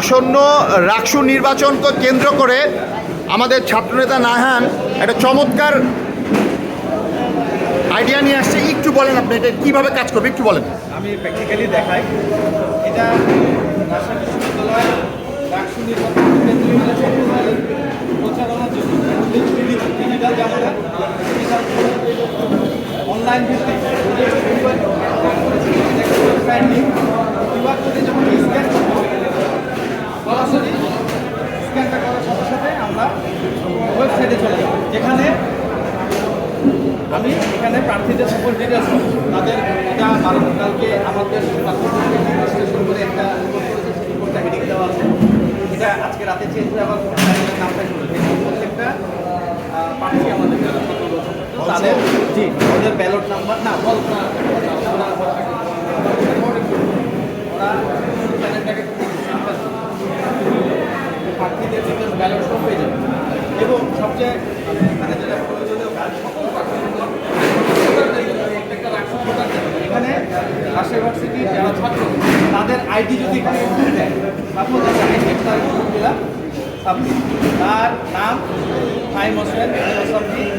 আসন্ন রাকসু নির্বাচনকে কেন্দ্র করে আমাদের ছাত্রনেতা নাহান একটা চমৎকার আইডিয়া নিয়ে আসছে। একটু বলেন আপনি এটা কীভাবে কাজ করবে, একটু বলেন। আমি প্র্যাকটিক্যালি দেখাই। এটা অনলাইন ভিত্তিক। আমরা ওয়েবসাইটে চলে যাব যেখানে আমি এখানে প্রার্থীদের সকল ডিটেলস তাদের এটা কালকে আমাদের বিশ্লেষণ করে একটা রিপোর্টটা হেডিং দেওয়া আছে। এটা আজকে রাতে চেঞ্জ হয়ে আবার নামটা চলে প্রত্যেকটা প্রার্থী আমাদের তাদের জি, ওদের ব্যালট নাম্বার না, বল না ওরা ওরা প্যানেলটাকে প্রার্থীদের ডিটেলস ব্যালট সব পেয়ে যাবে এবং সবচেয়ে মানে যেটা প্রয়োজনীয় কাজ সকল এখানে ইউনিভার্সিটির যারা তাদের আইডি যদি দেয়, তারপর তাদের আইডি তার দিলাম, সাবমিট। তার নাম টাইম হোসেন সাবমিট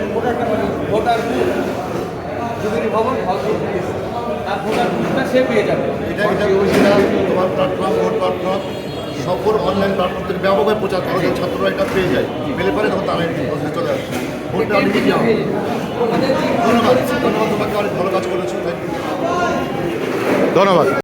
ভোটার বুথ যদি ভবন তার ভোটার বুথটা সে পেয়ে যাবে। এটা তোমার প্ল্যাটফর্ম ভোট প্ল্যাটফর্ম সকল অনলাইন প্ল্যাটফর্ম থেকে ব্যাপকভাবে প্রচার করা যায় ছাত্ররা, এটা পেয়ে যায়। পেলে পারে তখন তারা চলে আসে। ভোটটা অনেক ধন্যবাদ। ধন্যবাদ তোমাকে, অনেক ভালো কাজ করেছ। ধন্যবাদ।